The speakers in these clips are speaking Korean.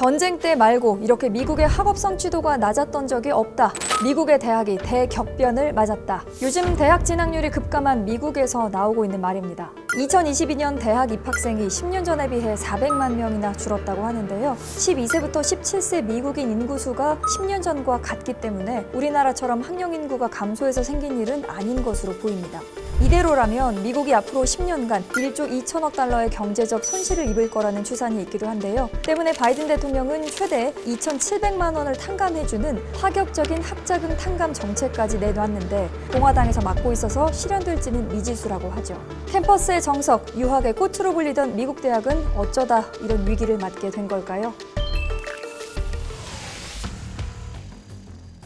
전쟁 때 말고 이렇게 미국의 학업 성 취도가 낮았던 적이 없다. 미국의 대학이 대격변을 맞았다. 요즘 대학 진학률이 급감한 미국에서 나오고 있는 말입니다. 2022년 대학 입학생이 10년 전에 비해 400만 명이나 줄었다고 하는데요. 12세부터 17세 미국인 인구수가 10년 전과 같기 때문에 우리나라처럼 학령 인구가 감소해서 생긴 일은 아닌 것으로 보입니다. 이대로라면 미국이 앞으로 10년간 1조 2천억 달러의 경제적 손실을 입을 거라는 추산이 있기도 한데요. 때문에 바이든 대통령은 최대 2,700만 원을 탕감해주는 파격적인 학자금 탕감 정책까지 내놨는데 공화당에서 막고 있어서 실현될지는 미지수라고 하죠. 캠퍼스의 정석, 유학의 꽃으로 불리던 미국 대학은 어쩌다 이런 위기를 맞게 된 걸까요?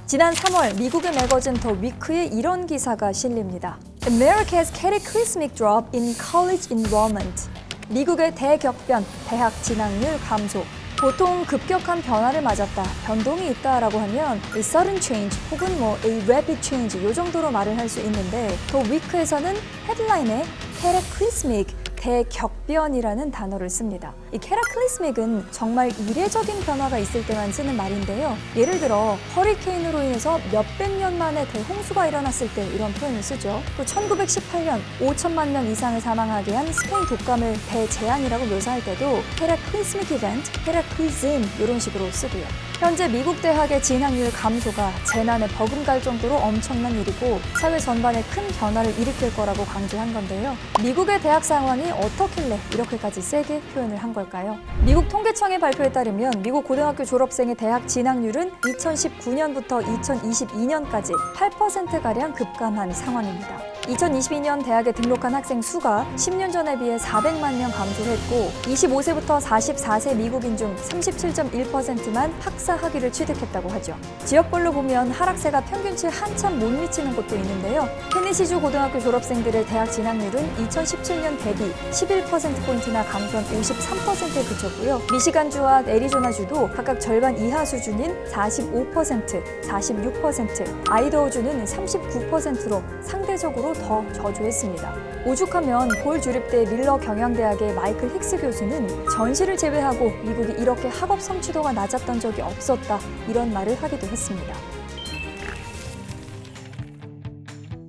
지난 3월 미국의 매거진 더 위크에 이런 기사가 실립니다. America's cataclysmic drop in college enrollment. 미국의 대격변, 대학 진학률 감소. 보통 급격한 변화를 맞았다, 변동이 있다라고 하면 a sudden change 혹은 뭐 a rapid change 요 정도로 말을 할 수 있는데 더 위크에서는 헤드라인에 cataclysmic 대격변이라는 단어를 씁니다. 이 캐라클리스믹은 정말 이례적인 변화가 있을 때만 쓰는 말인데요. 예를 들어 허리케인으로 인해서 몇백 년 만에 대홍수가 일어났을 때 이런 표현을 쓰죠. 또 1918년 5천만 명 이상을 사망하게 한 스페인 독감을 대재앙이라고 묘사할 때도 캐라클리스믹 이벤트, 캐라클리즘 이런 식으로 쓰고요. 현재 미국 대학의 진학률 감소가 재난에 버금갈 정도로 엄청난 일이고 사회 전반에 큰 변화를 일으킬 거라고 강조한 건데요. 미국의 대학 상황이 어떻길래 이렇게까지 세게 표현을 한 걸까요? 미국 통계청의 발표에 따르면 미국 고등학교 졸업생의 대학 진학률은 2019년부터 2022년까지 8%가량 급감한 상황입니다. 2022년 대학에 등록한 학생 수가 10년 전에 비해 400만 명 감소했고 25세부터 44세 미국인 중 37.1%만 학사 학위를 취득했다고 하죠. 지역별로 보면 하락세가 평균치 한참 못 미치는 곳도 있는데요. 테네시주 고등학교 졸업생들의 대학 진학률은 2017년 대비 11%포인트나 감소한 53%에 그쳤고요. 미시간주와 애리조나주도 각각 절반 이하 수준인 45%, 46%, 아이더우주는 39%로 상대적으로 더 저조했습니다. 오죽하면 볼 주립 대 밀러 경영대학의 마이클 힉스 교수는 전시를 제외하고 미국이 이렇게 학업 성취도가 낮았던 적이 없 었다 이런 말을 하기도 했습니다.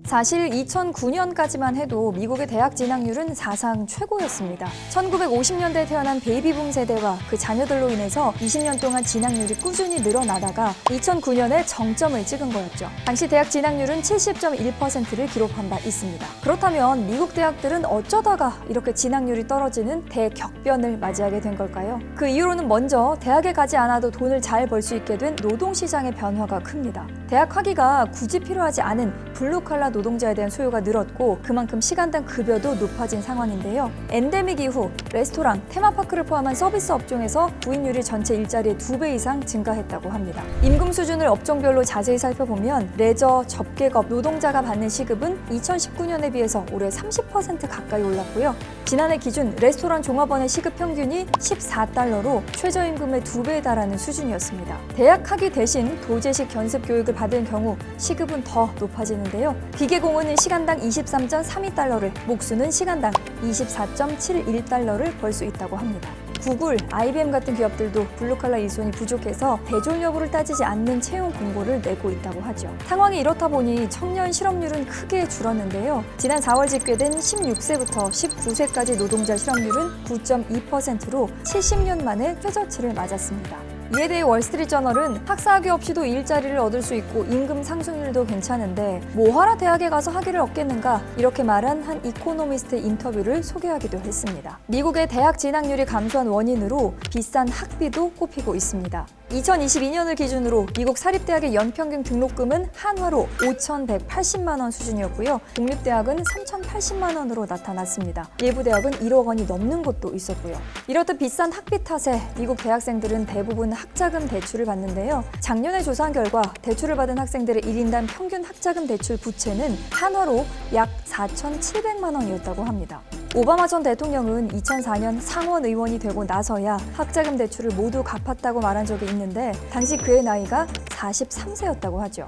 사실 2009년까지만 해도 미국의 대학 진학률은 사상 최고였습니다. 1950년대에 태어난 베이비붐 세대와 그 자녀들로 인해서 20년 동안 진학률이 꾸준히 늘어나다가 2009년에 정점을 찍은 거였죠. 당시 대학 진학률은 70.1%를 기록한 바 있습니다. 그렇다면 미국 대학들은 어쩌다가 이렇게 진학률이 떨어지는 대격변을 맞이하게 된 걸까요? 그 이유로는 먼저 대학에 가지 않아도 돈을 잘 벌 수 있게 된 노동시장의 변화가 큽니다. 대학 학위가 굳이 필요하지 않은 블루칼라 노동자에 대한 수요가 늘었고 그만큼 시간당 급여도 높아진 상황인데요. 엔데믹 이후 레스토랑, 테마파크를 포함한 서비스 업종에서 부인율이 전체 일자리의 두 배 이상 증가했다고 합니다. 임금 수준을 업종별로 자세히 살펴보면 레저, 접객업, 노동자가 받는 시급은 2019년에 비해서 올해 30% 가까이 올랐고요. 지난해 기준 레스토랑 종업원의 시급 평균이 14달러로 최저임금의 두 배에 달하는 수준이었습니다. 대학 학위 대신 도제식 견습 교육을 받은 경우 시급은 더 높아지는데요. 기계공은 시간당 23.32달러를, 목수는 시간당 24.71달러를 벌 수 있다고 합니다. 구글, IBM 같은 기업들도 블루칼라 일손이 부족해서 대졸 여부를 따지지 않는 채용 공고를 내고 있다고 하죠. 상황이 이렇다 보니 청년 실업률은 크게 줄었는데요. 지난 4월 집계된 16세부터 19세까지 노동자 실업률은 9.2%로 70년 만에 최저치를 맞았습니다. 이에 대해 월스트리트저널은 학사학위 없이도 일자리를 얻을 수 있고 임금 상승률도 괜찮은데 뭐하러 대학에 가서 학위를 얻겠는가 이렇게 말한 한 이코노미스트 인터뷰를 소개하기도 했습니다. 미국의 대학 진학률이 감소한 원인으로 비싼 학비도 꼽히고 있습니다. 2022년을 기준으로 미국 사립대학의 연평균 등록금은 한화로 5,180만 원 수준이었고요. 공립대학은 3,080만 원으로 나타났습니다. 일부 대학은 1억 원이 넘는 곳도 있었고요. 이렇듯 비싼 학비 탓에 미국 대학생들은 대부분 학자금 대출을 받는데요. 작년에 조사한 결과 대출을 받은 학생들의 1인당 평균 학자금 대출 부채는 한화로 약 4,700만 원이었다고 합니다. 오바마 전 대통령은 2004년 상원 의원이 되고 나서야 학자금 대출을 모두 갚았다고 말한 적이 있는데 당시 그의 나이가 43세였다고 하죠.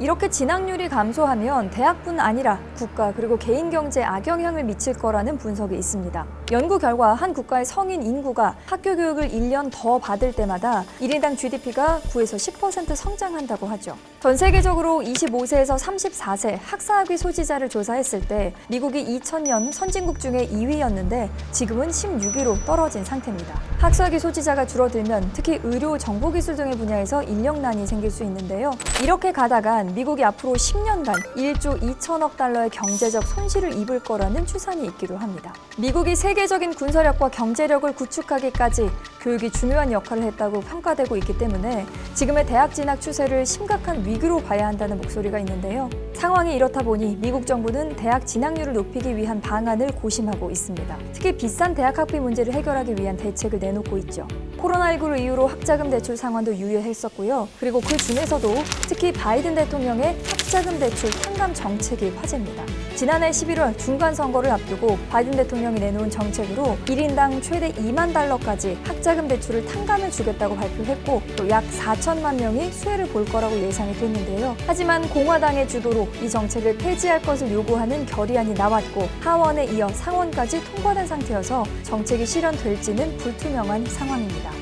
이렇게 진학률이 감소하면 대학뿐 아니라 국가 그리고 개인 경제에 악영향을 미칠 거라는 분석이 있습니다. 연구 결과 한 국가의 성인 인구가 학교 교육을 1년 더 받을 때마다 1인당 GDP가 9에서 10% 성장한다고 하죠. 전 세계적으로 25세에서 34세 학사학위 소지자를 조사했을 때 미국이 2000년 선진국 중에 2위였는데 지금은 16위로 떨어진 상태입니다. 학사학위 소지자가 줄어들면 특히 의료, 정보기술 등의 분야에서 인력난이 생길 수 있는데요. 이렇게 가다간 미국이 앞으로 10년간 1조 2천억 달러의 경제적 손실을 입을 거라는 추산이 있기도 합니다. 미국이 세계적인 군사력과 경제력을 구축하기까지 교육이 중요한 역할을 했다고 평가되고 있기 때문에 지금의 대학 진학 추세를 심각한 위기로 봐야 한다는 목소리가 있는데요. 상황이 이렇다 보니 미국 정부는 대학 진학률을 높이기 위한 방안을 고심하고 있습니다. 특히 비싼 대학 학비 문제를 해결하기 위한 대책을 내놓고 있죠. 코로나19를 이유로 학자금 대출 상환도 유예했었고요. 그리고 그 중에서도 특히 바이든 대통령의 학자금 대출 탕감 정책이 화제입니다. 지난해 11월 중간 선거를 앞두고 바이든 대통령이 내놓은 정책으로 1인당 최대 2만 달러까지 학자금 대출을 탕감해 주겠다고 발표했고 또 약 4천만 명이 수혜를 볼 거라고 예상이 됐는데요. 하지만 공화당의 주도로 이 정책을 폐지할 것을 요구하는 결의안이 나왔고 하원에 이어 상원까지 통과된 상태여서 정책이 실현될지는 불투명한 상황입니다.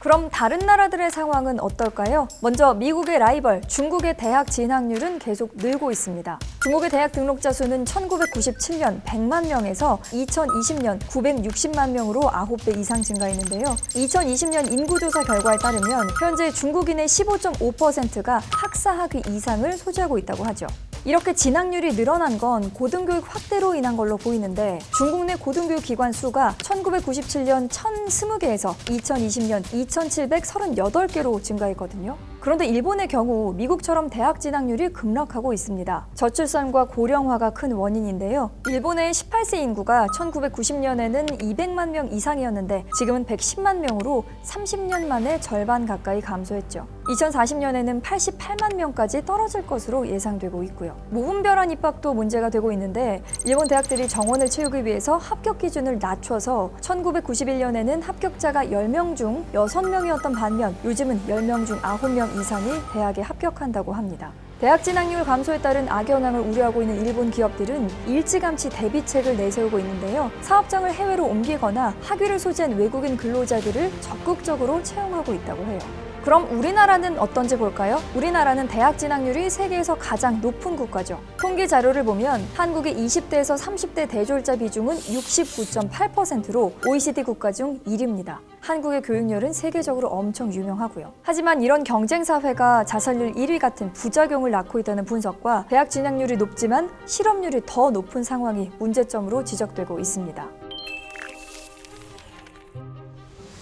그럼 다른 나라들의 상황은 어떨까요? 먼저 미국의 라이벌 중국의 대학 진학률은 계속 늘고 있습니다. 중국의 대학 등록자 수는 1997년 100만 명에서 2020년 960만 명으로 9배 이상 증가했는데요. 2020년 인구조사 결과에 따르면 현재 중국인의 15.5%가 학사학위 이상을 소지하고 있다고 하죠. 이렇게 진학률이 늘어난 건 고등교육 확대로 인한 걸로 보이는데 중국 내 고등교육 기관 수가 1997년 1020개에서 2020년 2738개로 증가했거든요. 그런데 일본의 경우 미국처럼 대학 진학률이 급락하고 있습니다. 저출산과 고령화가 큰 원인인데요. 일본의 18세 인구가 1990년에는 200만 명 이상이었는데 지금은 110만 명으로 30년 만에 절반 가까이 감소했죠. 2040년에는 88만 명까지 떨어질 것으로 예상되고 있고요. 무분별한 입학도 문제가 되고 있는데 일본 대학들이 정원을 채우기 위해서 합격 기준을 낮춰서 1991년에는 합격자가 10명 중 6명이었던 반면 요즘은 10명 중 9명 이상이 대학에 합격한다고 합니다. 대학 진학률 감소에 따른 악영향을 우려하고 있는 일본 기업들은 일찌감치 대비책을 내세우고 있는데요. 사업장을 해외로 옮기거나 학위를 소지한 외국인 근로자들을 적극적으로 채용하고 있다고 해요. 그럼 우리나라는 어떤지 볼까요? 우리나라는 대학 진학률이 세계에서 가장 높은 국가죠. 통계 자료를 보면 한국의 20대에서 30대 대졸자 비중은 69.8%로 OECD 국가 중 1위입니다. 한국의 교육열은 세계적으로 엄청 유명하고요. 하지만 이런 경쟁 사회가 자살률 1위 같은 부작용을 낳고 있다는 분석과 대학 진학률이 높지만 실업률이 더 높은 상황이 문제점으로 지적되고 있습니다.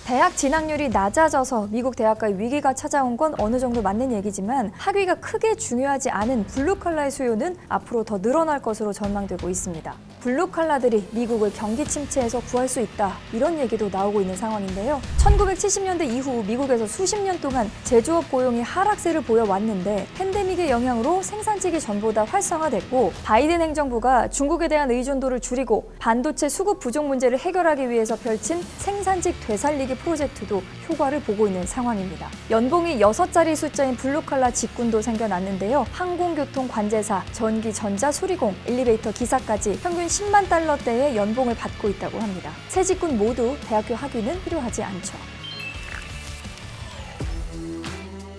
대학 진학률이 낮아져서 미국 대학가의 위기가 찾아온 건 어느 정도 맞는 얘기지만 학위가 크게 중요하지 않은 블루칼라의 수요는 앞으로 더 늘어날 것으로 전망되고 있습니다. 블루칼라들이 미국을 경기 침체에서 구할 수 있다 이런 얘기도 나오고 있는 상황인데요. 1970년대 이후 미국에서 수십 년 동안 제조업 고용이 하락세를 보여왔는데 팬데믹의 영향으로 생산직이 전보다 활성화됐고 바이든 행정부가 중국에 대한 의존도를 줄이고 반도체 수급 부족 문제를 해결하기 위해서 펼친 생산직 되살리기 프로젝트도 효과를 보고 있는 상황입니다. 연봉이 6자리 숫자인 블루칼라 직군도 생겨났는데요. 항공교통 관제사, 전기, 전자, 수리공, 엘리베이터 기사까지 평균 10만 달러대의 연봉을 받고 있다고 합니다. 새 직군 모두 대학교 학위는 필요하지 않죠.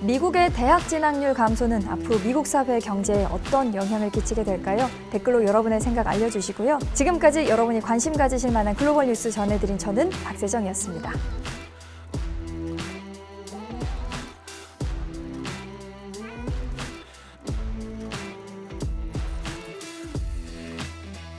미국의 대학 진학률 감소는 앞으로 미국 사회 경제에 어떤 영향을 끼치게 될까요? 댓글로 여러분의 생각 알려주시고요. 지금까지 여러분이 관심 가지실 만한 글로벌 뉴스 전해드린 저는 박세정이었습니다.